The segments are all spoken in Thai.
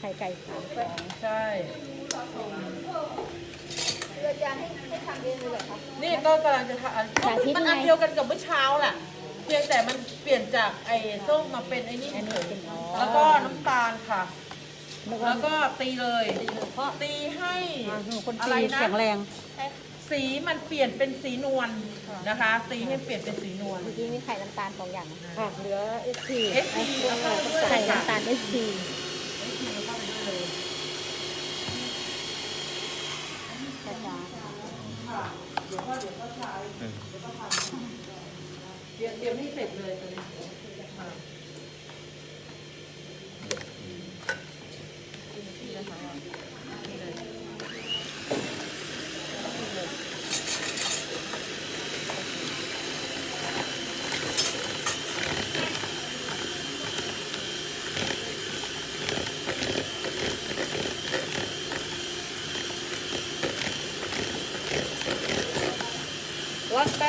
ไข่ไก่สามฟองใช่ เรือจานให้ให้ทำเองเลยเหรอคะนี่ก็กำลังจะทำอันมันอันเดียวกันกับเมื่อเช้าแหละเพียงแต่มันเปลี่ยนจากไอ้ส้มมาเป็นไอ้นี่อันนี้เป็นอ๋อแล้วก็น้ำตาลค่ะ แล้วก็แล้วก็ตีเลยตีให้อ่าหนูคนอะตีไรนะแข็งแรงสีมันเปลี่ยนเป็นสีนวลนะคะ ตีให้เปลี่ยนเป็นสีนวล เมื่อกี้มีไข่น้ำตาลสองอย่างนะค่ะเหลือเอสทีเอสทีแล้วก็ด้วยไข่ค่ะน้ำตาลเอสทีช้า เดี๋ยวเดี๋ยวก็ใช้เตรียมเตรียมให้เสร็จเลยตอนนี้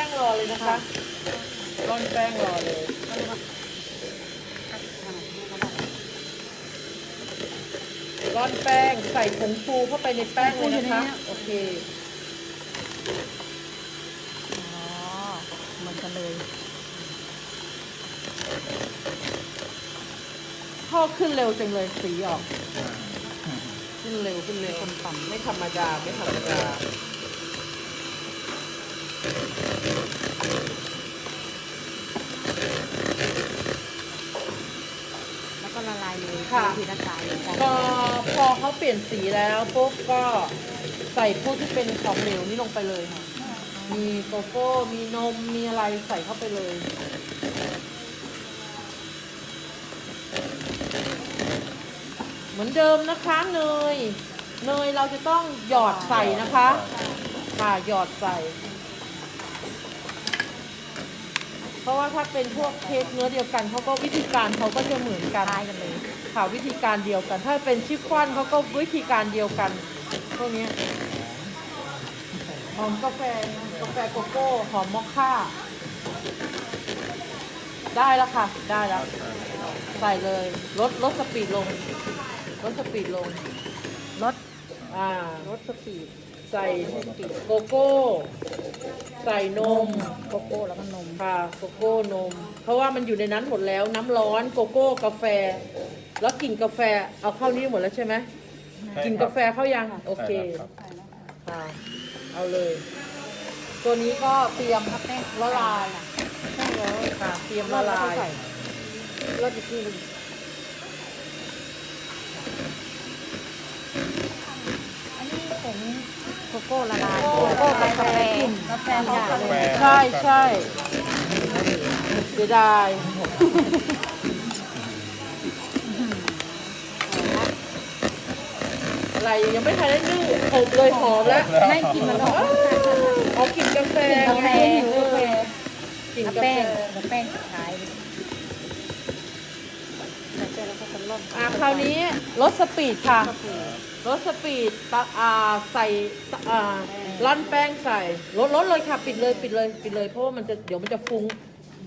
งรอเลยนะคะร่อนแป้งรอเลยร่อนแป้งใส่ผงฟูเข้าไปในแป้งเลยนะคะ โอเคอ๋อเหมือนกันเลยพ่อขึ้นเร็วจังเลยสีออก ขึ้นเร็วขึ้นเร็วคนปั่นไม่ธรรมดาไม่ธรรมดา แล้วก็ละลายเลย ค่ะ ทีละสายเลยค่ะพอพอเขาเปลี่ยนสีแล้วปุ๊บก็ใส่พวกที่เป็นของเหลวนี่ลงไปเลยค่ะ มีโกโก้ มีนม มีอะไรใส่เข้าไปเลย เหมือนเดิมนะคะเนย เนยเราจะต้องหยอดใส่นะคะ ค่ะหยอดใส่ เพราะว่าถ้าเป็นพวกเค้กเนื้อเดียวกันเขาก็วิธีการเขาก็จะเหมือนกันคล้ายกันเลย ค่ะวิธีการเดียวกัน ถ้าเป็นชิฟฟ่อนเขาก็วิธีการเดียวกันพวกเนี้ยหอมกาแฟกาแฟโกโก้หอมมอคค่า ได้แล้วค่ะ ได้แล้ว ใส่เลยลดลดสปีดลงลดสปีดลงรสอ่ารสสปีดใส่โกโก้ ใส่นมโกโก้แล้วก็นมค่ะโกโก้นม เพราะว่ามันอยู่ในนั้นหมดแล้วน้ำร้อนโกโก้กาแฟ แล้วกลิ่นกาแฟเอาเข้านี้หมดแล้วใช่ไหมกินกาแฟเข้ายังโอเคค่ะเอาเลย ตัวนี้ก็เตรียมแป้งละลายแป้งแล้วค่ะเตรียมละลายรสอีกทีหนึงอันนี้ผงโกโก้ละลายโกโก้กาแฟกาแฟหยาเลยใช่ใช่เสียดาย อะไร ยังไม่ทันได้นึ่งอบเลยหอมแล้วไม่กินมันหรอกเอากลิ่นกาแฟกาแฟเออกลิ่นเอากาแป้แฟงเอาแป้งสุดท้ายใส่แป้งแล้วก็ตะล่อมอะคราวนี้ลดสปีดค่ะลดสปีดตะอ่าใส่ตะอ่าร่อนแป้งใส่ลดลดเลยค่ะ ปิดเลยปิดเลยปิดเลยเพราะว่ามันจะเดี๋ยวมันจะฟุ้ง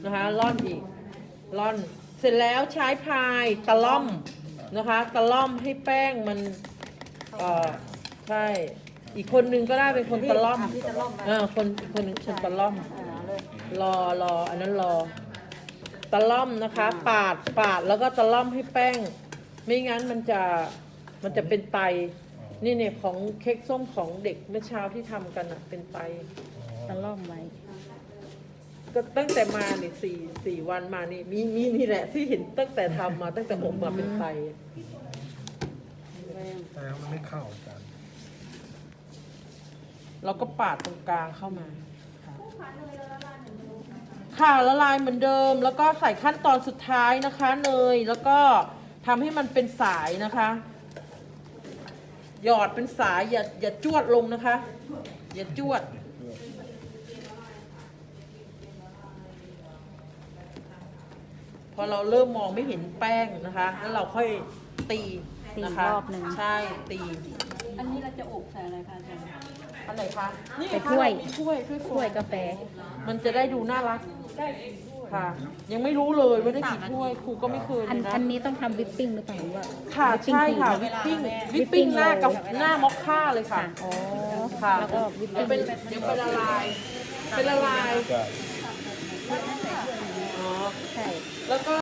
นะคะร่อนอีกร่อนเสร็จแล้วใช้พายตะล่อมนะคะ ตะล่อมให้แป้งมัน เอ่อใช่ อีกคนนึงก็ได้เป็นคนตะล่อมที่ตะล่อมไปเออคนอีกคนนึงคนตะล่อมอ่าเลย รอรออันนั้นรอ ตะล่อมนะคะ ปาดปาดแล้วก็ตะล่อมให้แป้ง ไม่งั้นมันจะมันจะเป็นไต นี่เนี่ยของเค้กส้มของเด็กเมื่อเช้าที่ทำกันอะเป็นไต ตะล่อมไว้ ก็ตั้งแต่มาเนี่ยสี่สี่วันมานี่มีมีนี่แหละที่เห็นตั้งแต่ทำมาตั้งแต่อบมาเป็นไต แต่มันไม่เข้ากันเราก็ปาดตรงกลางเข้ามา ค่ะละลายเหมือนเดิม แล้วก็ใส่ขั้นตอนสุดท้ายนะคะ เนย แล้วก็ทำให้มันเป็นสายนะคะ หยอดเป็นสายอย่าอย่าจวดลงนะคะ อย่าจวด พอเราเริ่มมองไม่เห็นแป้งนะคะ แล้วเราค่อยตี นะคะตีรอบหนึ่ง ใช่ตีอันนี้เราจะอบใส่อะไรคะอาจารย์อันไหนคะนี่ไงใส่คะถ้วยมีถ้วยถ้วยถ้วยกาแฟ มันจะได้ดูน่ารักได้ด้วยค่ะ ยังไม่รู้เลยว่าได้กี่ถ้วยครูก็ไม่เคยอันเลยนะอันนี้ต้องทำวิปปิ้งหรือเปล่าหรือว่าค่ะวิปปิ้งใช่ค่ะ ครีวิปปิ้งวิวิปปปิ้ปิ้งงหน้ากับโรลหน้ามอคค่าเลยค่ะค่ะ อ๋อค่ะแล้วก็วิปเดี๋ปิ้ยวงเป็นเดี๋ยวเป็นละลายเป็นละลายจะอ๋อใช่ แล้วก็